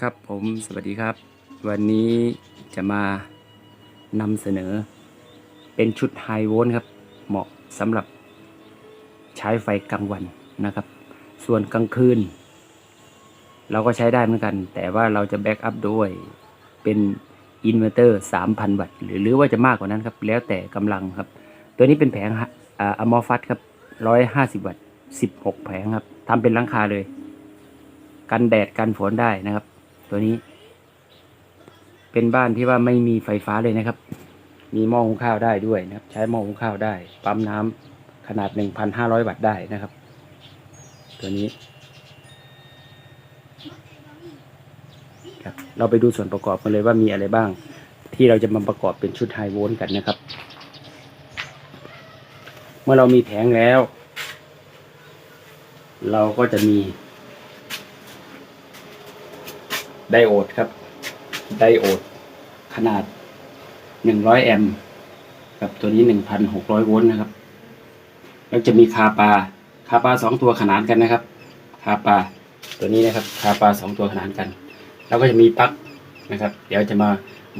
ครับผมสวัสดีครับ วันนี้จะมานำเสนอ เป็นชุดไฮโวลต์ครับ เหมาะสำหรับใช้ไฟกลางวันนะครับ ส่วนกลางคืน เราก็ใช้ได้เหมือนกัน แต่ว่าเราจะแบ็กอัพด้วยเป็นอินเวอร์เตอร์ 3,000 วัตต์หรือหรือว่าจะมากกว่านั้นครับ แล้วแต่กำลังครับ ตัวนี้เป็นแผงอะมอฟัตครับ 150 วัตต์ 16 แผงครับทำเป็นลังคาเลย กันแดดกันฝนได้นะครับ ตัวนี้ เป็นบ้านที่ว่าไม่มีไฟฟ้าเลยนะครับ มีหม้อหุงข้าวได้ด้วยนะครับ ใช้หม้อหุงข้าวได้ ปั๊มน้ำขนาด1,500วัตต์ได้นะครับ ตัวนี้ครับเราไปดูส่วนประกอบกันเลยว่ามีอะไรบ้าง ที่เราจะมาประกอบเป็นชุดไฮโวลต์กันนะครับ เมื่อเรามีแผงแล้ว เราก็จะมี ไดโอดครับ ไดโอดขนาด 100 แอมป์กับตัวนี้ 1,600 โวลต์นะครับ แล้วจะมีคาปาคาปาสองตัวขนานกันนะครับคาปาตัวนี้นะครับคาปาสองตัวขนานกัน แล้วก็จะมีปลั๊กนะครับ เดี๋ยวจะมา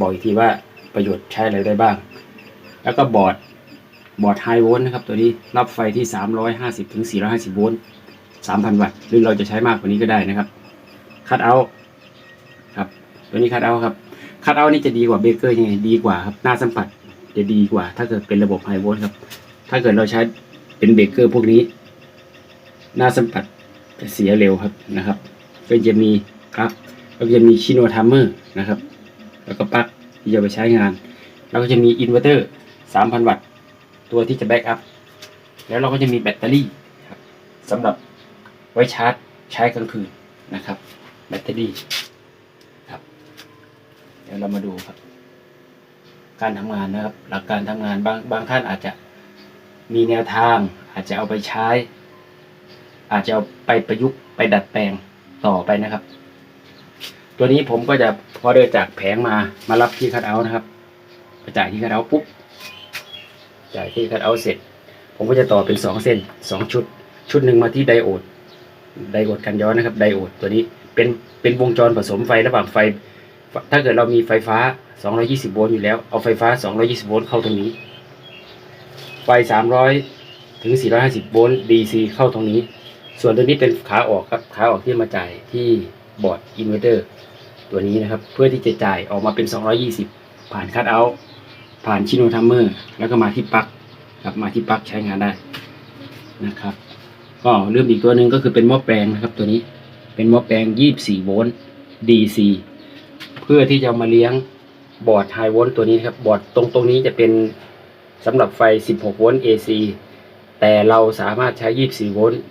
บอกอีกทีว่าประโยชน์ใช้อะไรได้บ้าง แล้วก็บอร์ดบอร์ดไฮโวลต์นะครับ ตัวนี้รับไฟที่ 350ถึง450 โวลต์3,000 วัตต์หรือเราจะใช้มากกว่านี้ก็ได้นะครับคัดเอา ตัวนี้คัดเอาครับคัดเอานี่จะดีกว่าเบเกอร์ยังไงดีกว่าครับหน้าสัมผัสจะดีกว่า ถ้าเกิดเป็นระบบไฮโวลต์ครับ ถ้าเกิดเราใช้เป็นเบเกอร์พวกนี้ หน้าสัมผัสจะเสียเร็วครับนะครับ ก็จะมีครับก็จะมีชิโนทัมเมอร์นะครับ แล้วก็ปลั๊กที่จะไปใช้งาน แล้วก็จะมีอินเวอร์เตอร์3,000 วัตต์ ตัวที่จะแบ็กอัพ แล้วเราก็จะมีแบตเตอรี่ครับสำหรับไว้ชาร์จใช้กลางคืนนะครับ แบตเตอรี่ ดี๋ยวเรามาดูครับ การทำงานนะครับ หลักการทำงานบางบางท่านอาจจะมีแนวทาง อาจจะเอาไปใช้ อาจจะเอาไปประยุกต์ไปดัดแปลงต่อไปนะครับ ตัวนี้ผมก็จะพอเดินจากแผงมามารับที่คัดเอาท์นะครับไปจ่ายที่คัดเอาท์ปุ๊บจ่ายที่คัดเอาท์เสร็จ ผมก็จะต่อเป็นสองเส้นสองชุด ชุดหนึ่งมาที่ไดโอดไดโอดกันย้อนนะครับไดโอดตัวนี้เป็นเป็นวงจรผสมไฟระหว่างไฟ ถ้าเกิดเรามีไฟฟ้า 220 โวลต์อยู่แล้ว เอาไฟฟ้า 220 โวลต์เข้าตรงนี้ ไฟ 300 ถึง 450 โวลต์ DC เข้าตรงนี้ ส่วนตัวนี้เป็นขาออกครับ ขาออกที่มาจ่ายที่บอร์ดอินเวอร์เตอร์ตัวนี้นะครับ เพื่อที่จะจ่ายออกมาเป็น 220 ผ่านคัตเอาท์ผ่านชิโนทัมเมอร์ แล้วก็มาที่ปลั๊กครับมาที่ปลั๊กใช้งานได้นะครับ ก็เริ่มอีกตัวหนึ่งก็คือเป็นหม้อแปลงนะครับตัวนี้ เป็นหม้อแปลง 24 โวลต์ DC เพื่อที่จะมาเลี้ยงบอร์ดไฮโวลต์ตัวนี้ครับบอร์ดตรงตรงนี้จะเป็นสำหรับไฟ 16 โวลต์ AC แต่เราสามารถใช้ 24 โวลต์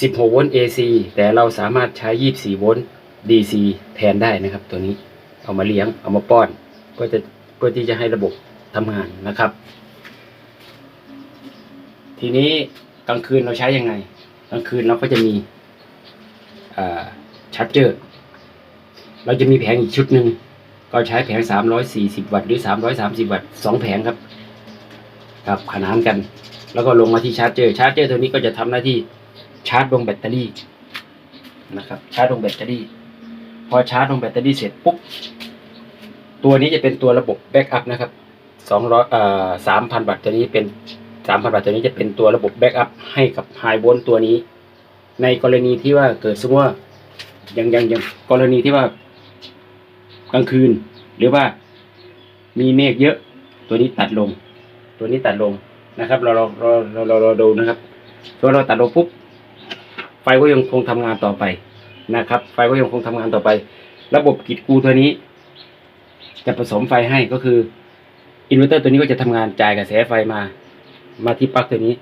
16 โวลต์ AC แต่เราสามารถใช้ 24 โวลต์ DC แทนได้นะครับ ตัวนี้เอามาเลี้ยงเอามาป้อนเพื่อจะเพื่อที่จะให้ระบบทำงานนะครับ ทีนี้กลางคืนเราใช้ยังไง กลางคืนเราก็จะมีชาร์จเจอร์ เราจะมีแผงอีกชุดหนึ่งก็ใช้แผง 340 วัตต์หรือ 330 วัตต์สองแผงครับ ครับขนานกัน แล้วก็ลงมาที่ชาร์จเจอร์ชาร์จเจอร์ตัวนี้ก็จะทำหน้าที่ชาร์จลงแบตเตอรี่นะครับ ชาร์จลงแบตเตอรี่ พอชาร์จลงแบตเตอรี่เสร็จปุ๊บตัวนี้จะเป็นตัวระบบแบ็กอัพนะครับ200เอ่อ3,000วัตต์ตัวนี้เป็น3,000วัตต์ตัวนี้จะเป็นตัวระบบแบ็กอัพให้กับไฮโวลต์ตัวนี้ ในกรณีที่ว่าเกิดสมมติว่าย่างย่างย่างกรณีที่ว่า กลางคืน หรือว่ามีเมฆเยอะ ตัวนี้ตัดลง ตัวนี้ตัดลงนะครับ เราเราเราเราเราเราดูนะครับพอเราตัดลงปุ๊บไฟก็ยังคงทำงานต่อไปนะครับ ไฟก็ยังคงทำงานต่อไป ระบบกิดกูตัวนี้ จะผสมไฟให้ก็คืออินเวอร์เตอร์ตัวนี้ก็จะทำงานจ่ายกระแสไฟมา มาที่ปลั๊กตัวนี้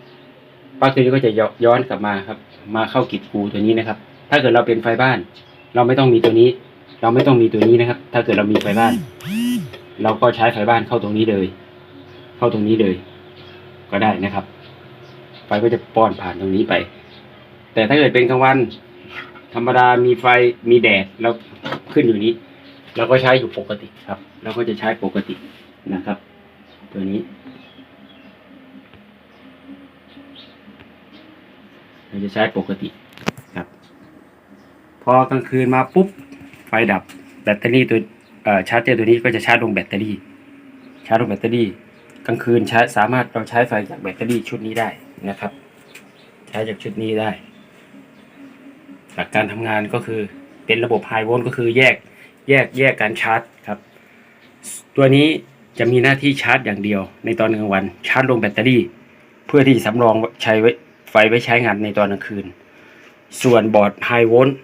ปลั๊กตัวนี้ก็จะย้อนกลับมาครับ มาเข้ากิดกูตัวนี้นะครับ ถ้าเกิดเราเป็นไฟบ้าน เราไม่ต้องมีตัวนี้ เราไม่ต้องมีตัวนี้นะครับ ถ้าเกิดเรามีไฟบ้าน เราก็ใช้ไฟบ้านเข้าตรงนี้เลย เข้าตรงนี้เลย ก็ได้นะครับ ไฟก็จะป้อนผ่านตรงนี้ไป แต่ถ้าเกิดเป็นกลางวัน ธรรมดามีไฟมีแดดแล้วขึ้นอยู่นี้เราก็ใช้อยู่ปกติครับเราก็จะใช้ปกตินะครับ ตัวนี้เราจะใช้ปกติครับ พอกลางคืนมาปุ๊บ ฟดับแบตเตอรี่ตัวชาร์จเจอร์ตัวนี้ก็จะชาร์จลงแบตเตอรี่ ชาร์จลงแบตเตอรี่กลางคืนใช้สามารถเราใช้ไฟจากแบตเตอรี่ชุดนี้ได้นะครับ ใช้จากชุดนี้ได้ หลักการทำงานก็คือเป็นระบบไฮโวลต์ก็คือแยกแยกแยกการชาร์จครับ ตัวนี้จะมีหน้าที่ชาร์จอย่างเดียว ในตอนกลางวันชาร์จลงแบตเตอรี่ เพื่อที่จะสำรองใช้ไว้ไฟไว้ใช้งานในตอนกลางคืน ส่วนบอร์ดไฮโวลต์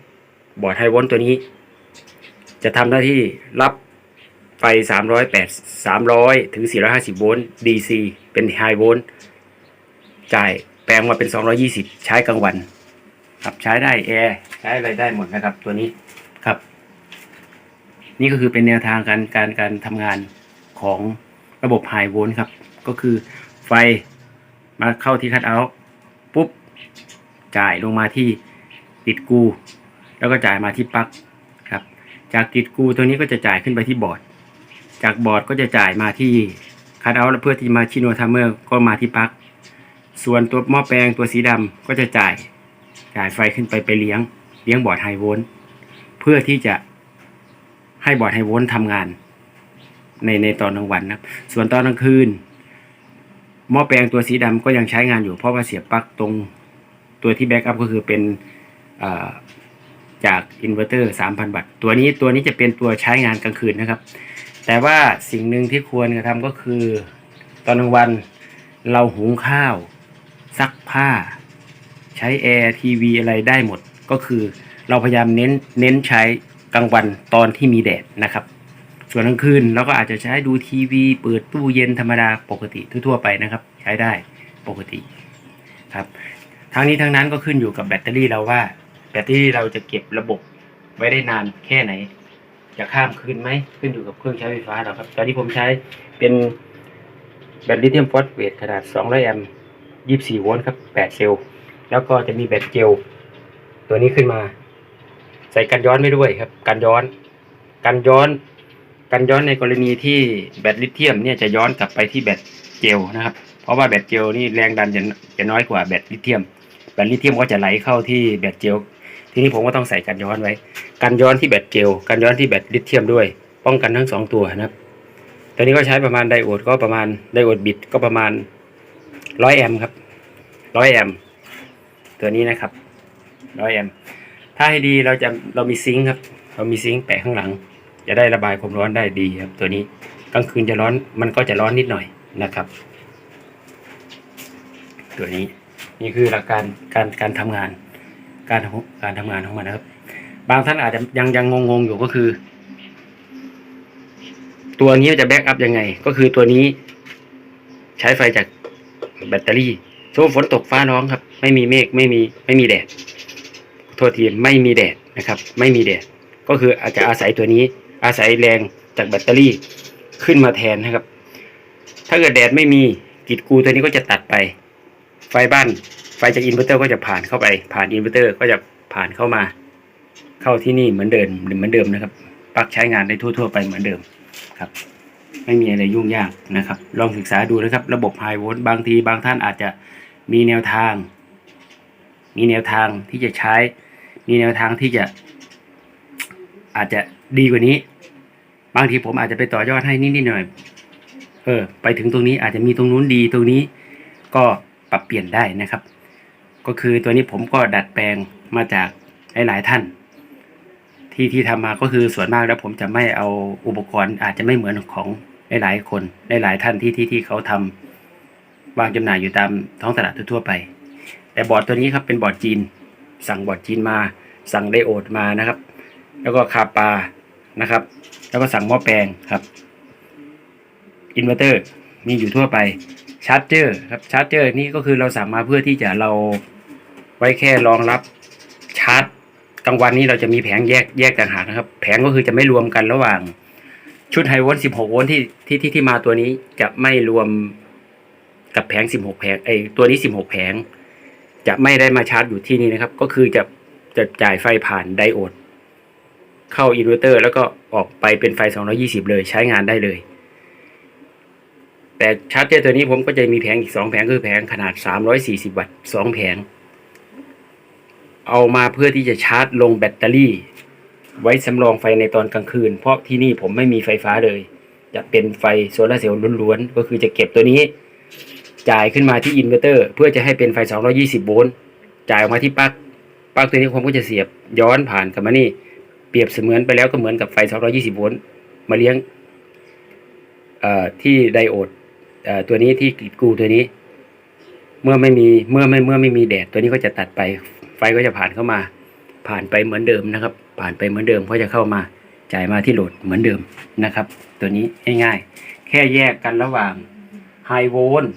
บอร์ดไฮโวลต์ตัวนี้ จะทำหน้าที่รับไฟ 308 300 ถึง 450 โวลต์ DC เป็นไฮโวลต์จ่ายแปลงมาเป็น 220 ใช้กลางวัน ครับใช้ได้แอร์ใช้อะไรได้หมดนะครับ ตัวนี้ครับ นี่ก็คือเป็นแนวทางการการการทำงานของระบบไฮโวลต์ครับ ก็คือไฟมาเข้าที่คัทเอาท์ปุ๊บ จ่ายลงมาที่ติดกู แล้วก็จ่ายมาที่ปลั๊ก จากติดกูตัวนี้ก็จะจ่ายขึ้นไปที่บอร์ด จากบอร์ดก็จะจ่ายมาที่คัทเอาท์เพื่อที่มาชิโนทัมเมอร์ก็มาที่ปลั๊กส่วนตัวหม้อแปลงตัวสีดำก็จะจ่ายจ่ายไฟขึ้นไปไปเลี้ยง เลี้ยงบอร์ดไฮโวลต์เพื่อที่จะให้บอร์ดไฮโวลต์ทำงาน ในในตอนกลางวันนะครับส่วนตอนกลางคืนหม้อแปลงตัวสีดำก็ยังใช้งานอยู่เพราะว่าเสียบปลั๊กตรงตัวที่แบ็กอัพก็คือเป็นอ่า จากอินเวอร์เตอร์3,000 วัตต์ ตัวนี้ตัวนี้จะเป็นตัวใช้งานกลางคืนนะครับ แต่ว่าสิ่งหนึ่งที่ควรกระทำก็คือ ตอนกลางวันเราหุงข้าว ซักผ้า ใช้แอร์ทีวีอะไรได้หมด ก็คือเราพยายามเน้นเน้นใช้กลางวันตอนที่มีแดดนะครับ ส่วนกลางคืนเราก็อาจจะใช้ดูทีวี เปิดตู้เย็นธรรมดาปกติทั่วๆไปนะครับ ใช้ได้ปกติครับ ทั้งนี้ทั้งนั้นก็ขึ้นอยู่กับแบตเตอรี่เราว่า แบตเตอรี่เราจะเก็บระบบไว้ได้นานแค่ไหน จะข้ามคืนไหมขึ้นอยู่กับเครื่องใช้ไฟฟ้าเราครับ ตอนนี้ผมใช้เป็นแบตลิเธียมฟอสเฟตขนาด 200 แอมป์ 24 โวลต์ครับ 8 เซลล์ แล้วก็จะมีแบตเจล ตัวนี้ขึ้นมา ใส่กันย้อนไม่ด้วยครับ กันย้อน กันย้อน กันย้อนในกรณีที่แบตลิเธียมเนี่ยจะย้อนกลับไปที่แบตเจลนะครับ เพราะว่าแบตเจลนี่แรงดันจะจะน้อยกว่าแบตลิเธียม แบตลิเธียมก็จะไหลเข้าที่แบตเจล ทีนี้ผมก็ต้องใส่กันย้อนไว้ กันย้อนที่แบตเจลกันย้อนที่แบตลิเธียมด้วย ป้องกันทั้งสองตัวนะครับตัวนี้ก็ใช้ประมาณไดโอดก็ประมาณไดโอดบิดก็ประมาณร้อยแอมครับร้อยแอมตัวนี้นะครับร้อยแอมถ้าให้ดีเราจะเรามีซิงค์ครับ เรามีซิงค์แปะข้างหลัง จะได้ระบายความร้อนได้ดีครับ ตัวนี้กลางคืนจะร้อนมันก็จะร้อนนิดหน่อยนะครับ ตัวนี้นี่คือหลักการการการทำงาน การการทำงานของมันนะครับ บางท่านอาจจะยังยังงงๆอยู่ก็คือ ตัวนี้จะแบ็กอัพยังไง ก็คือตัวนี้ ใช้ไฟจากแบตเตอรี่ช่วงฝนตกฟ้าร้องครับ ไม่มีเมฆไม่มีไม่มีแดดโทษทีไม่มีแดดนะครับ ไม่มีแดด ก็คืออาจจะอาศัยตัวนี้ อาศัยแรงจากแบตเตอรี่ขึ้นมาแทนนะครับ ถ้าเกิดแดดไม่มีกิดกูตัวนี้ก็จะตัดไป ไฟบ้าน ไฟจากอินเวอร์เตอร์ก็จะผ่านเข้าไป ผ่านอินเวอร์เตอร์ก็จะผ่านเข้ามา เข้าที่นี่เหมือนเดิมเหมือนเดิมนะครับปลักใช้งานได้ทั่ว ๆ ไปเหมือนเดิมครับ ไม่มีอะไรยุ่งยากนะครับ ลองศึกษาดูนะครับ ระบบไฮโวลต์บางทีบางท่านอาจจะมีแนวทาง มีแนวทางที่จะใช้ มีแนวทางที่จะ อาจจะดีกว่านี้ บางทีผมอาจจะไปต่อยอดให้นิดๆหน่อยเออ ไปถึงตรงนี้อาจจะมีตรงนู้นดีตรงนี้ ก็ปรับเปลี่ยนได้นะครับ ก็คือตัวนี้ผมก็ดัดแปลงมาจากหลายๆท่าน ที่ที่ทำมาก็คือส่วนมากแล้วผมจะไม่เอาอุปกรณ์อาจจะไม่เหมือนของหลายๆคนหลายๆท่านที่ที่ที่เขาทำวางจำหน่ายอยู่ตามท้องตลาดทั่วไป แต่บอร์ดตัวนี้ครับเป็นบอร์ดจีน สั่งบอร์ดจีนมา สั่งไดโอดมานะครับ แล้วก็คาปานะครับ แล้วก็สั่งหม้อแปลงครับอินเวอร์เตอร์มีอยู่ทั่วไปชาร์จเจอร์ครับชาร์จเจอร์นี่ก็คือเราสั่งมาเพื่อที่จะเรา ไว้แค่รองรับชาร์จกลางวันนี้เราจะมีแผงแยกแยกต่างหากนะครับ แผงก็คือจะไม่รวมกันระหว่าง ชุดไฮโวลต์16โวลต์ที่ที่ที่ที่มาตัวนี้จะไม่รวมกับแผง16แผงไอตัวนี้16แผง จะไม่ได้มาชาร์จอยู่ที่นี่นะครับ ก็คือจะจะจ่ายไฟผ่านไดโอด เข้าอินเวอร์เตอร์ แล้วก็ออกไปเป็นไฟ 220 เลยใช้งานได้เลย แต่ชาร์จเจอร์ตัวนี้ผมก็จะมีแผงอีก 2 แผงคือแผงขนาด 340 วัตต์ 2 แผง เอามาเพื่อที่จะชาร์จลงแบตเตอรี่ ไว้สำรองไฟในตอนกลางคืน เพราะที่นี่ผมไม่มีไฟฟ้าเลย จะเป็นไฟโซลาร์เซลล์ล้วนๆ ก็คือจะเก็บตัวนี้ จ่ายขึ้นมาที่อินเวอร์เตอร์ เพื่อจะให้เป็นไฟ 220 โวลต์จ่ายออกมาที่ปลั๊กปลั๊กตัวนี้ผมก็จะเสียบย้อนผ่านกลับมานี่ เปรียบเสมือนไปแล้วก็เหมือนกับไฟ 220 โวลต์มาเลี้ยงที่ไดโอดอตัวนี้ที่กรีดกูตัวนี้ เมื่อไม่มีเมื่อไม่เมื่อไม่มีแดดตัวนี้ก็จะตัดไป ไฟก็จะผ่านเข้ามา ผ่านไปเหมือนเดิมนะครับ ผ่านไปเหมือนเดิมก็จะเข้ามาจ่ายมาที่โหลดเหมือนเดิมนะครับ ตัวนี้ง่ายๆ แค่แยกกันระหว่างไฮโวลต์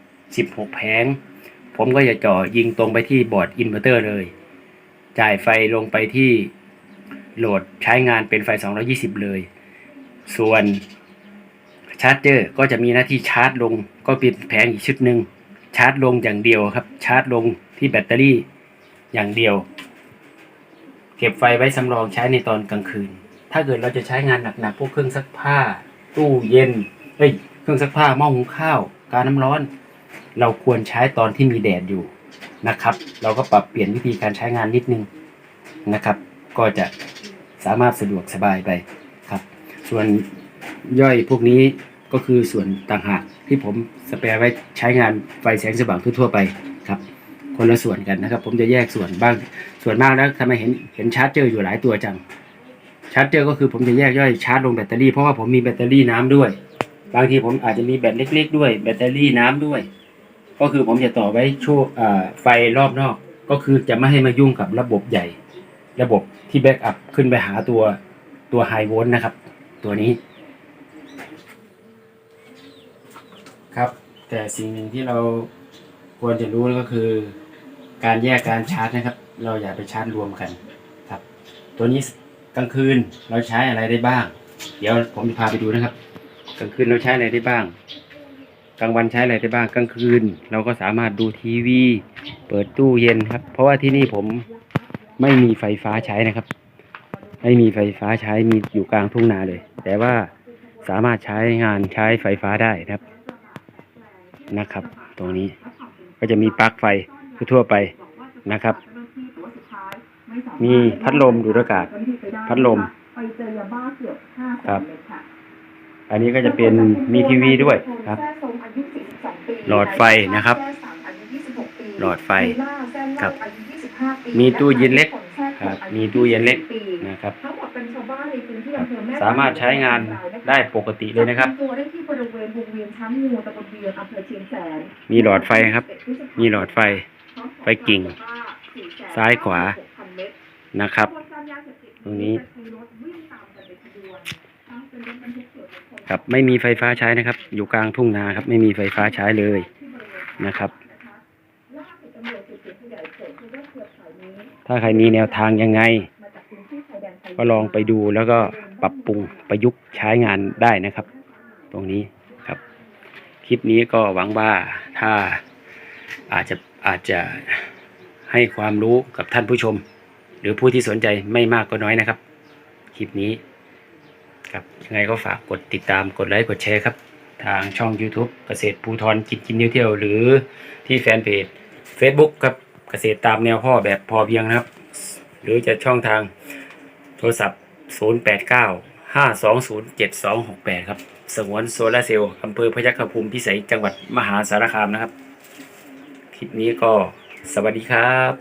16 แผง ผมก็จะจ่อยิงตรงไปที่บอร์ดอินเวอร์เตอร์เลย จ่ายไฟลงไปที่โหลดใช้งานเป็นไฟ 220 เลย ส่วนชาร์จเจอร์ก็จะมีหน้าที่ชาร์จลงก็เป็นแผงอีกชุดหนึ่งชาร์จลงอย่างเดียวครับ ชาร์จลงที่แบตเตอรี่ อย่างเดียว เก็บไฟไว้สำรองใช้ในตอนกลางคืน ถ้าเกิดเราจะใช้งานหนักๆพวกเครื่องซักผ้า ตู้เย็นเอ้ยเครื่องซักผ้าหม้อหุงข้าวการน้ำร้อน เราควรใช้ตอนที่มีแดดอยู่นะครับ เราก็ปรับเปลี่ยนวิธีการใช้งานนิดนึงนะครับ ก็จะสามารถสะดวกสบายไปครับ ส่วนย่อยพวกนี้ก็คือส่วนต่างหากที่ผมสเปรย์ไว้ใช้งานไฟแสงสว่างทั่วๆไปครับ คนละส่วนกันนะครับ ผมจะแยกส่วนบ้างส่วนมากแล้วทำไมเห็นเห็นชาร์จเจออยู่หลายตัวจังชาร์จเจอก็คือผมจะแยกย่อยชาร์จลงแบตเตอรี่เพราะว่าผมมีแบตเตอรี่น้ำด้วย บางทีผมอาจจะมีแบตเล็ก ๆ ด้วย แบตเตอรี่น้ำด้วย ก็คือผมจะต่อไว้ช่วงไฟรอบนอก ก็คือจะไม่ให้มายุ่งกับระบบใหญ่ ระบบที่แบ็กอัพขึ้นไปหาตัวตัวไฮโวลต์นะครับ ตัวนี้ ครับ แต่สิ่งหนึ่งที่เราควรจะรู้ก็คือ การแยกการชาร์จนะครับ เราอย่าไปชาร์จรวมกันครับ ตัวนี้กลางคืนเราใช้อะไรได้บ้าง เดี๋ยวผมจะพาไปดูนะครับ กลางคืนเราใช้อะไรได้บ้าง กลางวันใช้อะไรได้บ้าง กลางคืน เราก็สามารถดูทีวี เปิดตู้เย็นครับ เพราะว่าที่นี่ผมไม่มีไฟฟ้าใช้นะครับ ไม่มีไฟฟ้าใช้มีอยู่กลางทุ่งนาเลย แต่ว่าสามารถใช้งานใช้ไฟฟ้าได้นะครับนะครับ ตรงนี้ก็จะมีปลั๊กไฟ ทั่วๆไปนะครับ มีพัดลมดูดอากาศ พัดลมไปเจอยาบ้าเกือบห้าแสครับนเม็ดค่ะอันนี้ก็จะเป็นมีทีวีด้วยครับแซ่ซงอายุ42ปีหลอดไฟนะครับแซ่สังอายุ26ปีหลอดไฟลีล่าแซ่เล่าครับอายุ25ปีมีตู้เย็นเล็กและครับผลแซ่มีตู้เย็นเล็กปีนะครับทั้งหมดเป็นชาวบ้านในพื้นที่อำเภอแม่สามารถใช้งานได้ปกติเลยนะครับจัตัวได้ที่บริเวณวงเวียนช้างงูตำบลเวียงอำเภอเชียงแสนมีหลอดไฟครับ มีหลอดไฟ ไฟกิ่ง ซ้ายขวานะครับ ตรงนี้ครับไม่มีไฟฟ้าใช้นะครับ อยู่กลางทุ่งนาครับ ไม่มีไฟฟ้าใช้เลยนะครับ ถ้าใครมีแนวทางยังไง ก็ลองไปดูแล้วก็ปรับปรุงประยุกต์ใช้งานได้นะครับ ตรงนี้ครับ คลิปนี้ก็หวังว่าถ้าอาจจะ อาจจะให้ความรู้กับท่านผู้ชม หรือผู้ที่สนใจไม่มากก็น้อยนะครับ คลิปนี้ครับยังไงก็ฝากกดติดตามกดไลค์กดแชร์ครับ ทางช่อง YouTube เกษตรภูทรกินกินเที่ยวๆหรือที่แฟนเพจ Facebook ครับเกษตรตามแนวพ่อแบบพอเพียงนะครับ หรือจะช่องทางโทรศัพท์ 089 520 7268 ครับ สงวนโซลาเซลล์อำเภอพยัคฆภูมิพิสัยจังหวัดมหาสารคามนะครับ คลิปนี้ก็สวัสดีครับ